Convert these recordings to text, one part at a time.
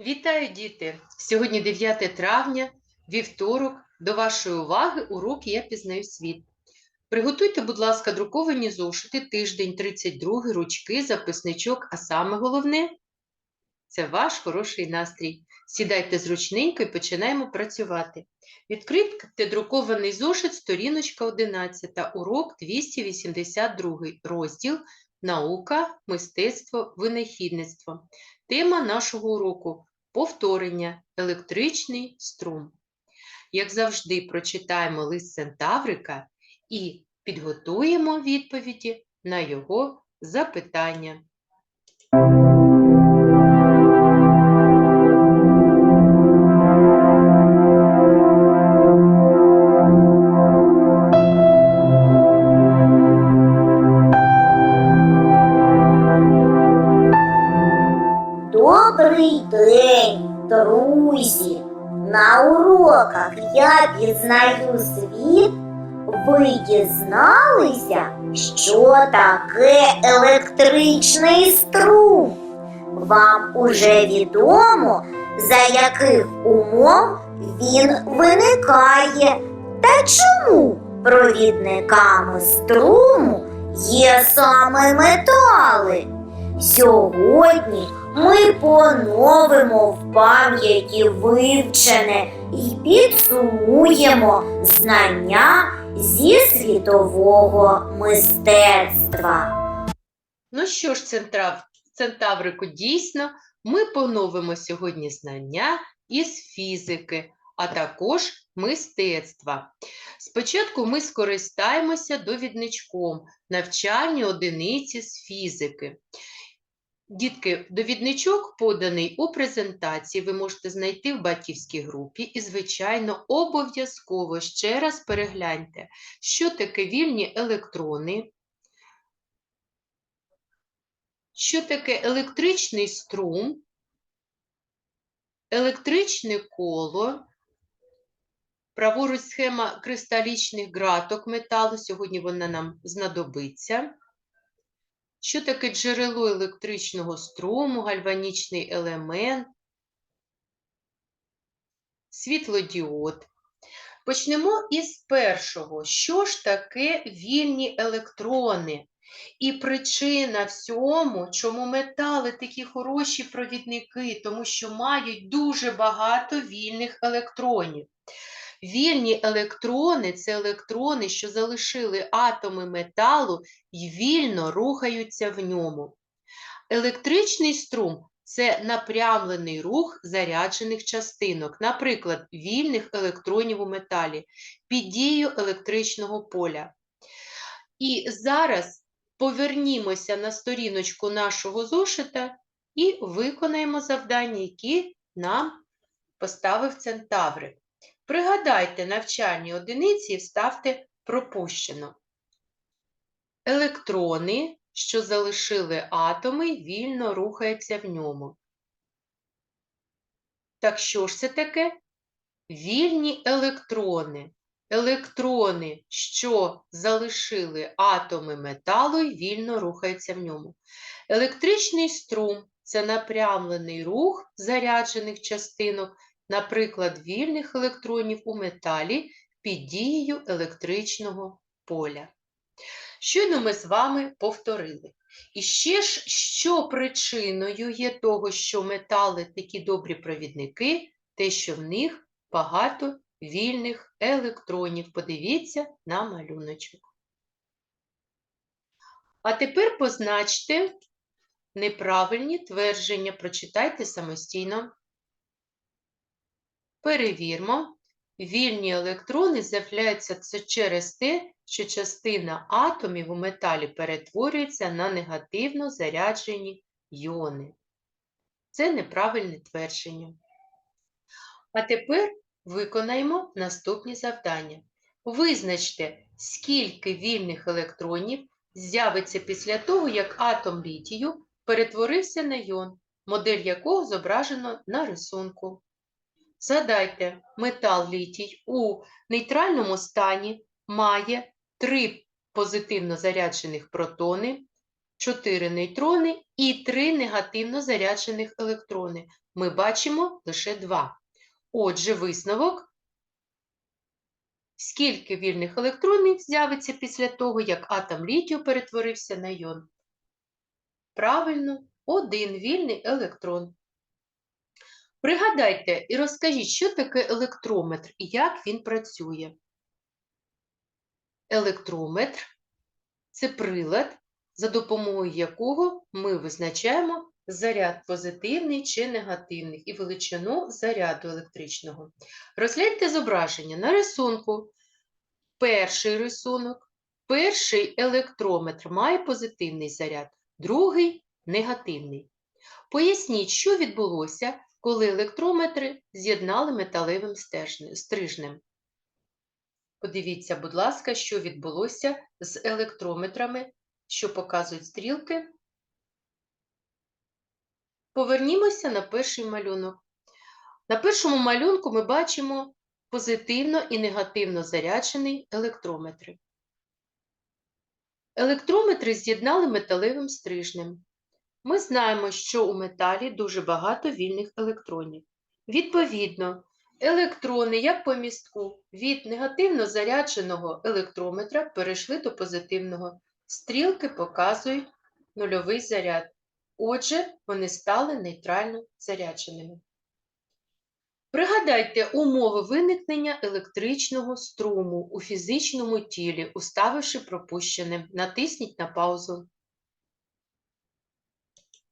Вітаю, діти! Сьогодні 9 травня, вівторок. До вашої уваги урок «Я пізнаю світ». Приготуйте, будь ласка, друковані зошити, тиждень 32, ручки, записничок, а саме головне – це ваш хороший настрій. Сідайте зручненько і починаємо працювати. Відкрийте друкований зошит, сторіночка 11, урок 282, розділ «Наука, мистецтво, винахідництво». Тема нашого уроку повторення, електричний струм. Як завжди, прочитаємо лист Центаврика і підготуємо відповіді на його запитання. Уроках я пізнаю світ. Ви дізналися, що таке електричний струм? Вам уже відомо, за яких умов він виникає та чому провідниками струму є саме метали. Сьогодні ми поновимо в пам'яті вивчене і підсумуємо знання зі світового мистецтва. Ну що ж, Центрав, Центаврику, дійсно, ми поновимо сьогодні знання із фізики, а також мистецтва. Спочатку ми скористаємося довідничком навчальні одиниці з фізики. Дітки, довідничок поданий у презентації, ви можете знайти в батьківській групі. І, звичайно, обов'язково ще раз перегляньте, що таке вільні електрони, що таке електричний струм, електричне коло, праворуч схема кристалічних ґраток металу, сьогодні вона нам знадобиться. Що таке джерело електричного струму, гальванічний елемент, світлодіод. Почнемо із першого. Що ж таке вільні електрони? І причина всьому, чому метали такі хороші провідники, тому що мають дуже багато вільних електронів. Вільні електрони це електрони, що залишили атоми металу і вільно рухаються в ньому. Електричний струм це напрямлений рух заряджених частинок, наприклад, вільних електронів у металі під дією електричного поля. І зараз повернімося на сторіночку нашого зошита і виконаємо завдання, які нам поставив Центаврик. Пригадайте навчальні одиниці і вставте пропущено. Електрони, що залишили атоми, вільно рухаються в ньому. Так що ж це таке? Вільні електрони. Електрони, що залишили атоми металу вільно рухаються в ньому. Електричний струм це напрямлений рух заряджених частинок наприклад, вільних електронів у металі під дією електричного поля. Щойно ми з вами повторили. І ще ж, що причиною є того, що метали такі добрі провідники, те, що в них багато вільних електронів. Подивіться на малюночок. А тепер позначте неправильні твердження, прочитайте самостійно. Перевірмо, вільні електрони з'являються це через те, що частина атомів у металі перетворюється на негативно заряджені йони. Це неправильне твердження. А тепер виконаємо наступні завдання. Визначте, скільки вільних електронів з'явиться після того, як атом літію перетворився на йон, модель якого зображено на рисунку. Згадайте, метал літій у нейтральному стані має три позитивно заряджених протони, 4 нейтрони і 3 негативно заряджених електрони. Ми бачимо лише 2. Отже, висновок. Скільки вільних електронів з'явиться після того, як атом літію перетворився на йон? Правильно, один вільний електрон. Пригадайте і розкажіть, що таке електрометр і як він працює. Електрометр це прилад, за допомогою якого ми визначаємо заряд позитивний чи негативний і величину заряду електричного. Розгляньте зображення на рисунку. Перший рисунок. Перший електрометр має позитивний заряд, другий негативний. Поясніть, що відбулося, коли електрометри з'єднали металевим стрижнем. Подивіться, будь ласка, що відбулося з електрометрами, що показують стрілки. Повернімося на перший малюнок. На першому малюнку ми бачимо позитивно і негативно заряджений електрометри. Електрометри з'єднали металевим стрижнем. Ми знаємо, що у металі дуже багато вільних електронів. Відповідно, електрони, як по містку, від негативно зарядженого електрометра перейшли до позитивного. Стрілки показують нульовий заряд. Отже, вони стали нейтрально зарядженими. Пригадайте умови виникнення електричного струму у фізичному тілі, уставивши пропущеним. Натисніть на паузу.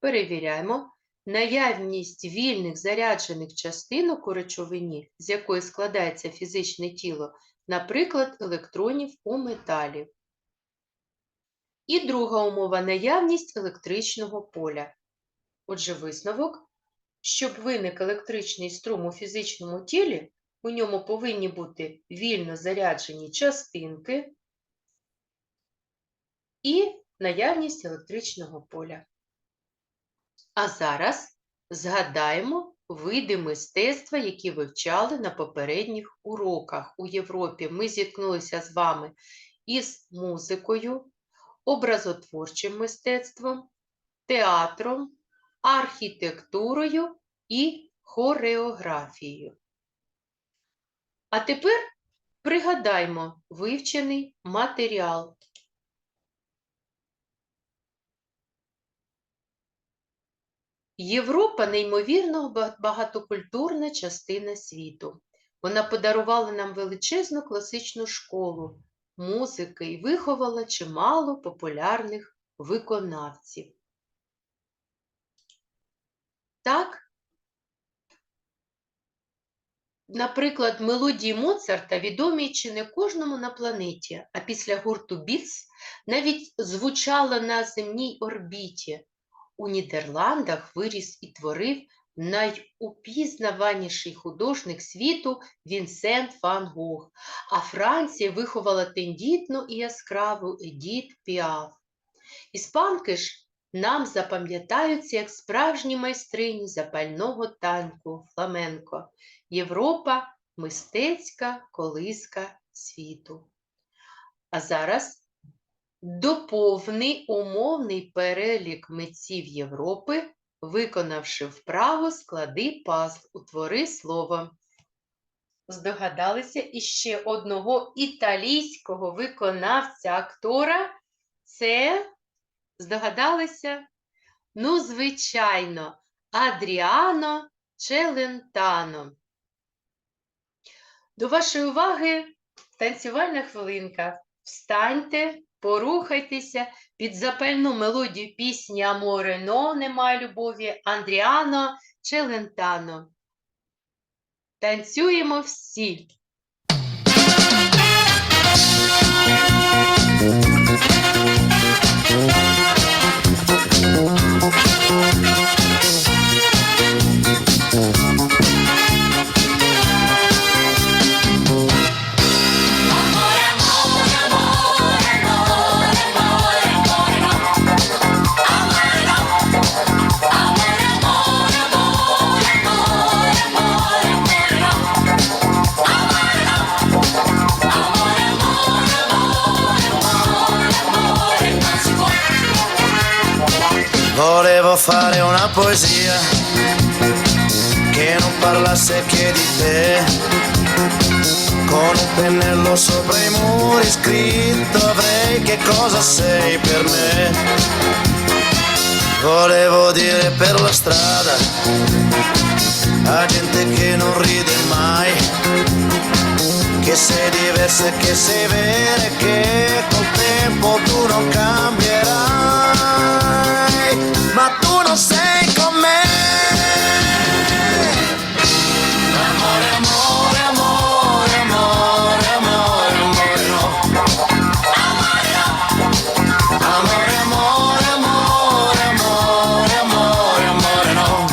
Перевіряємо. Наявність вільних заряджених частинок у речовині, з якої складається фізичне тіло, наприклад, електронів у металі. І друга умова наявність електричного поля. Отже, висновок. Щоб виник електричний струм у фізичному тілі, у ньому повинні бути вільно заряджені частинки і наявність електричного поля. А зараз згадаємо види мистецтва, які вивчали на попередніх уроках у Європі. Ми зіткнулися з вами із музикою, образотворчим мистецтвом, театром, архітектурою і хореографією. А тепер пригадаймо вивчений матеріал. Європа неймовірно багатокультурна частина світу. Вона подарувала нам величезну класичну школу музики і виховала чимало популярних виконавців. Так, наприклад, мелодії Моцарта відомі чи не кожному на планеті, а після гурту Біц навіть звучала на земній орбіті. У Нідерландах виріс і творив найупізнаваніший художник світу Вінсент Ван Гог, а Франція виховала тендітну і яскраву Едіт Піаф. Іспанки ж нам запам'ятаються як справжні майстрині запального танку фламенко. Європа мистецька колиска світу. А зараз доповни умовний перелік митців Європи, виконавши вправо склади пазл, утвори слово. Здогадалися іще одного італійського виконавця актора. Це здогадалися? Ну, звичайно, Адріано Челентано. До вашої уваги танцювальна хвилинка. Встаньте, порухайтеся під запальну мелодію пісні Аморе но нема любові Андріано Челентано. Танцюємо всі. Fare una poesia che non parlasse che di te. Con un pennello sopra i muri scritto avrei che cosa sei per me. Volevo dire per la strada a gente che non ride mai, che sei diversa e che sei vera e che col tempo tu non cambierai, no. Amore, amore, no.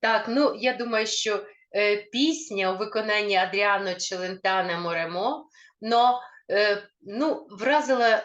Так, ну я думаю, що е, пісня у виконанні Адріано Челентана Моремо, но е, ну, вразила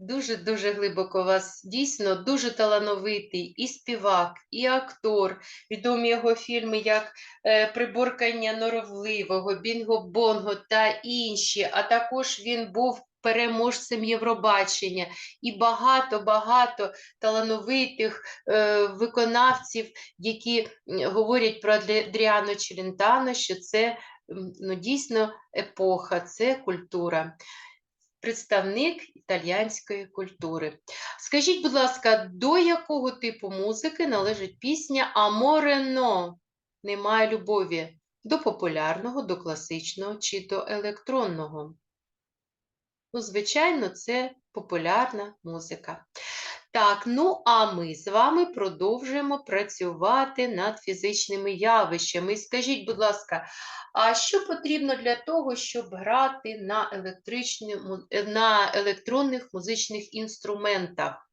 дуже-дуже глибоко вас. Дійсно, дуже талановитий і співак, і актор. Відомі його фільми, як е, Приборкання норовливого, Бінго-Бонго та інші. А також він був переможцем Євробачення і багато-багато талановитих е, виконавців які говорять про Адрі- Адріано Челентано, що це ну, дійсно епоха, це культура, представник італійської культури. Скажіть, будь ласка, до якого типу музики належить пісня Аморено? немає любові? До популярного, до класичного чи до електронного? Ну, звичайно, це популярна музика. Так, ну а ми з вами продовжуємо працювати над фізичними явищами. І Скажіть, будь ласка, а що потрібно для того, щоб грати на, е, на електронних музичних інструментах?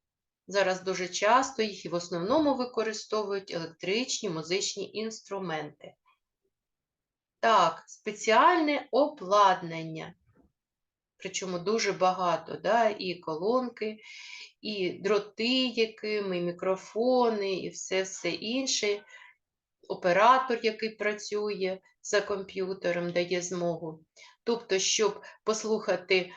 Зараз дуже часто їх і в основному використовують електричні музичні інструменти. Так, спеціальне обладнання. Причому дуже багато, да? і колонки, і дроти, якими, і мікрофони, і все все інше. Оператор, який працює за комп'ютером, дає змогу. Тобто, щоб послухати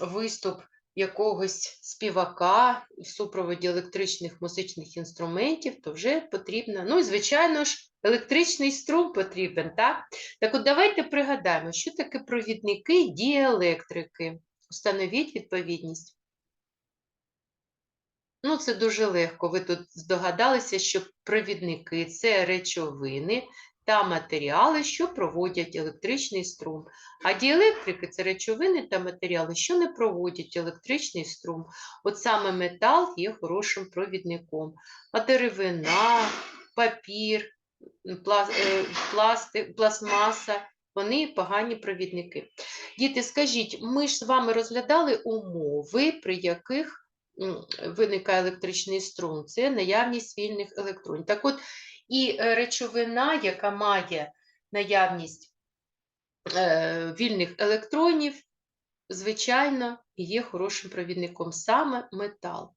виступ якогось співака в супроводі електричних музичних інструментів, то вже потрібно, ну і звичайно ж, електричний струм потрібен, так? Так от давайте пригадаємо, що таке провідники і діелектрики. Установіть відповідність. Ну, це дуже легко. Ви тут здогадалися, що провідники це речовини та матеріали, що проводять електричний струм. А діелектрики це речовини та матеріали, що не проводять електричний струм. От саме метал є хорошим провідником. А деревина, папір, е, пласти, пластмаса, вони погані провідники. Діти, скажіть, ми ж з вами розглядали умови, при яких виникає електричний струм, це наявність вільних електронів. Так от, і е, речовина, яка має наявність е, вільних електронів, звичайно, є хорошим провідником саме метал.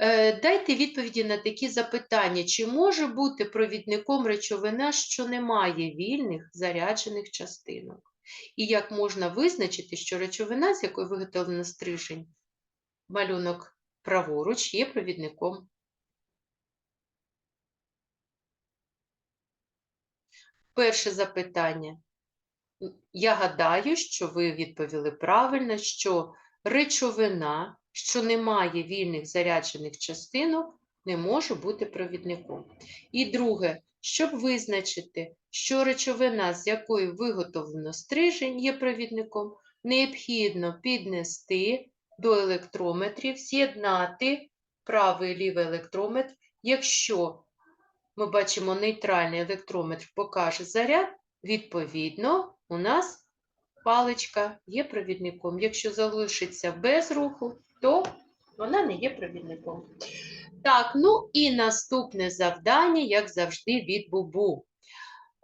Е, Дайте відповіді на такі запитання. Чи може бути провідником речовина, що не має вільних заряджених частинок? І як можна визначити, що речовина, з якої виготовлено стрижень, малюнок праворуч, є провідником? Перше запитання. Я гадаю, що ви відповіли правильно, що речовина, що не має вільних заряджених частинок, не може бути провідником. І друге, щоб визначити, що речовина, з якої виготовлено стрижень, є провідником, необхідно піднести до електрометрів, з'єднати правий і лівий електрометр. Якщо ми бачимо нейтральний електрометр покаже заряд, відповідно, у нас паличка є провідником. Якщо залишиться без руху, то вона не є провідником. Так, ну і наступне завдання, як завжди, від Бубу.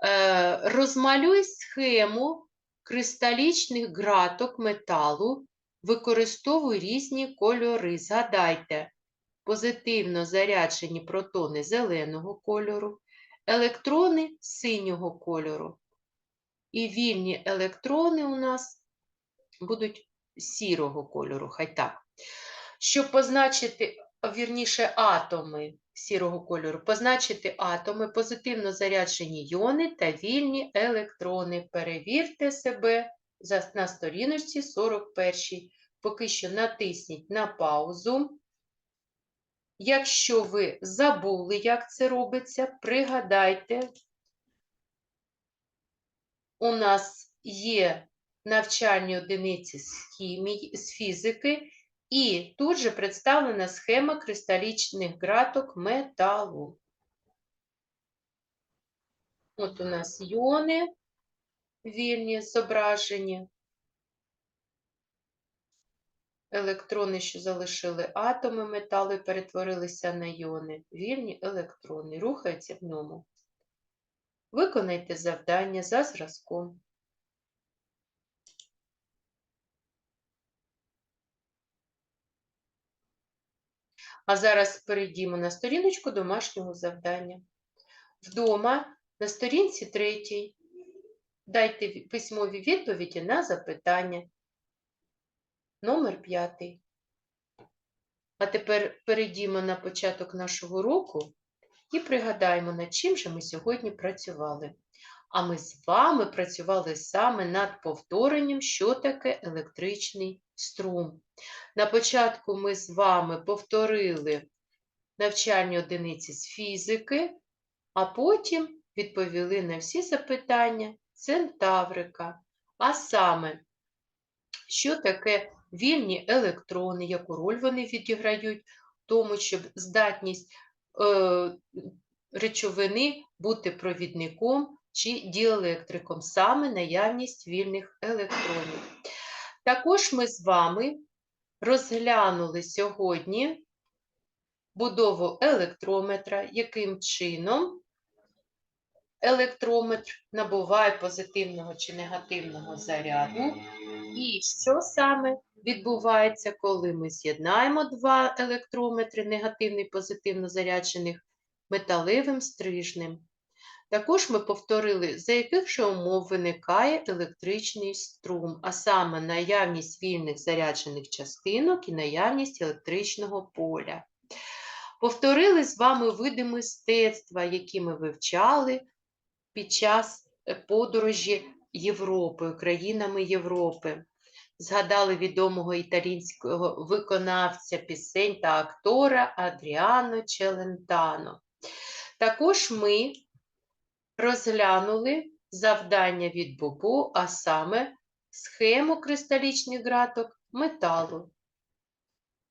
Е, розмалюй схему кристалічних граток металу, використовуй різні кольори. Згадайте, позитивно заряджені протони зеленого кольору, електрони синього кольору. І вільні електрони у нас будуть сірого кольору, хай так. Щоб позначити вірніше атоми сірого кольору, позначити атоми, позитивно заряджені йони та вільні електрони. Перевірте себе на сторіночці 41. Поки що натисніть на паузу. Якщо ви забули, як це робиться, пригадайте, у нас є навчальні одиниці з хімії, з фізики, і тут же представлена схема кристалічних граток металу. От у нас йони вільні зображені. Електрони, що залишили атоми металу перетворилися на іони. Вільні електрони рухаються в ньому. Виконайте завдання за зразком. А зараз перейдімо на сторіночку домашнього завдання. Вдома на сторінці третій дайте письмові відповіді на запитання. Номер п'ятий. А тепер перейдімо на початок нашого уроку і пригадаємо, над чим же ми сьогодні працювали. А ми з вами працювали саме над повторенням, що таке електричний струм. На початку ми з вами повторили навчальні одиниці з фізики, а потім відповіли на всі запитання центаврика. А саме, що таке вільні електрони, яку роль вони відіграють тому, щоб здатність е, речовини бути провідником чи діелектриком, саме наявність вільних електронів. Також ми з вами розглянули сьогодні будову електрометра, яким чином електрометр набуває позитивного чи негативного заряду, і що саме відбувається, коли ми з'єднаємо два електрометри, негативний позитивно заряджених, металевим стрижнем. Також ми повторили, за яких же умов виникає електричний струм, а саме наявність вільних заряджених частинок і наявність електричного поля. Повторили з вами види мистецтва, які ми вивчали під час подорожі Європи, країнами Європи. Згадали відомого італійського виконавця пісень та актора Адріано Челентано. Також ми розглянули завдання від Бобо, а саме схему кристалічних граток металу.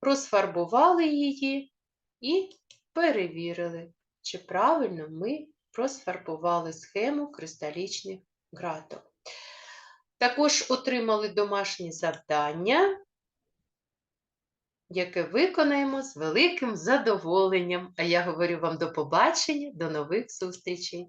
Розфарбували її і перевірили, чи правильно ми розфарбували схему кристалічних граток. Також отримали домашнє завдання, яке виконаємо з великим задоволенням. А я говорю вам до побачення, до нових зустрічей!